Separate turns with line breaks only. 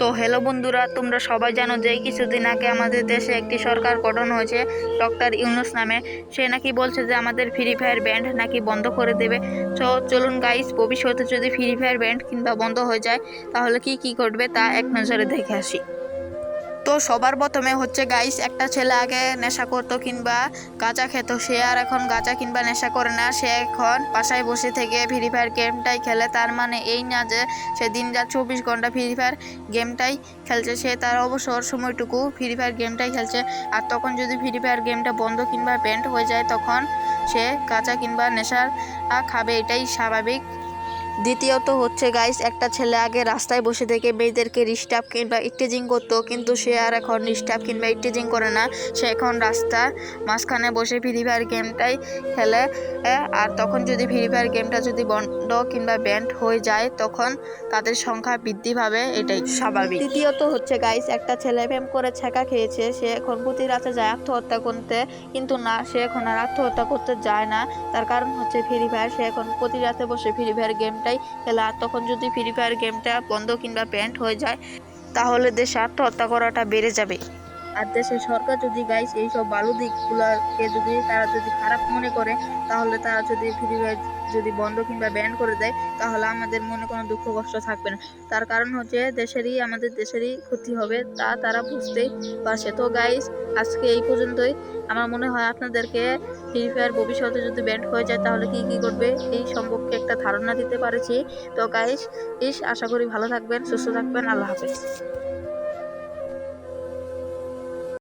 তো হ্যালো বন্ধুরা, তোমরা সবাই জানো যে কিছুদিন আগে আমাদের দেশে একটি সরকার গঠন হয়েছে, ডক্টর ইউনুস নামে। সে নাকি বলছে যে আমাদের ফ্রি ফায়ার ব্যান্ড নাকি বন্ধ করে দেবে। তো চলুন গাইস ভবিষ্যতে যদি ফ্রি ফায়ার ব্যান্ড কিংবা বন্ধ হয়ে যায়, তাহলে কি কি ঘটবে তা এক নজরে দেখে আসি। তো সবার প্রথমে হচ্ছে, গাইস, একটা ছেলে আগে নেশা করতো কিংবা গাঁজা খেত। সে আর এখন গাঁজা কিংবা নেশা করে না। সে এখন বাসায় বসে থেকে ফ্রি ফায়ার গেমটাই খেলে। তার মানে এই না যে সে দিন রাত চব্বিশ ঘণ্টা ফ্রি ফায়ার গেমটাই খেলছে। সে তার অবসর সময়টুকু ফ্রি ফায়ার গেমটাই খেলছে। আর তখন যদি ফ্রি ফায়ার গেমটা বন্ধ কিংবা ব্যান্ড হয়ে যায়, তখন সে গাঁজা কিংবা নেশার খাবে। এটাই স্বাভাবিক। দ্বিতীয়ত হচ্ছে গাইস একটা ছেলে আগে রাস্তায় বসে থেকে মেয়েদেরকে রিস্টাপ কিংবা ইটেজিং করতো, কিন্তু সে আর এখন রিস্টাপ কিংবা ইটেজিং করে না। সে এখন রাস্তার মাঝখানে বসে ফ্রি ফায়ার গেমটাই খেলে। আর তখন যদি ফ্রি ফায়ার গেমটা যদি বন্ধ কিংবা ব্যান্ড হয়ে যায়, তখন তাদের সংখ্যা বৃদ্ধি পাবে, এটাই স্বাভাবিক। তৃতীয়ত হচ্ছে গাইস একটা ছেলে প্রেম করে ছেঁকা খেয়েছে, সে এখন প্রতি রাতে যায় আত্মহত্যা করতে, কিন্তু না, সে এখন আর আত্মহত্যা করতে যায় না। তার কারণ হচ্ছে ফ্রি ফায়ার সে এখন প্রতি রাতে বসে ফ্রি ফায়ার গেমটাই খেলে। আর তখন যদি ফ্রি ফায়ার গেমটা বন্ধ কিংবা ব্যান্ড হয়ে যায়, তাহলে দেশে আত্মহত্যা করাটা বেড়ে যাবে। আর দেশের সরকার যদি গাইস এইসব বালু দিকগুলোকে যদি তারা যদি খারাপ মনে করে, তাহলে তারা যদি ফ্রি ফায়ার যদি বন্ধ কিংবা ব্যান করে দেয়, তাহলে আমাদের মনে কোনো দুঃখ কষ্ট থাকবে না। তার কারণ হচ্ছে দেশেরই, আমাদের দেশেরই ক্ষতি হবে তা তারা বুঝতেই পারছে। তো গাইস আজকে এই পর্যন্তই। আমার মনে হয় আপনাদেরকে ফ্রি ফায়ার ভবিষ্যতে যদি ব্যান্ড হয়ে যায়, তাহলে কি কি করবে এই সম্পর্কে একটা ধারণা দিতে পারেছি। তো গাইস ইস, আশা করি ভালো থাকবেন, সুস্থ থাকবেন, আল্লাহ হাফেজ।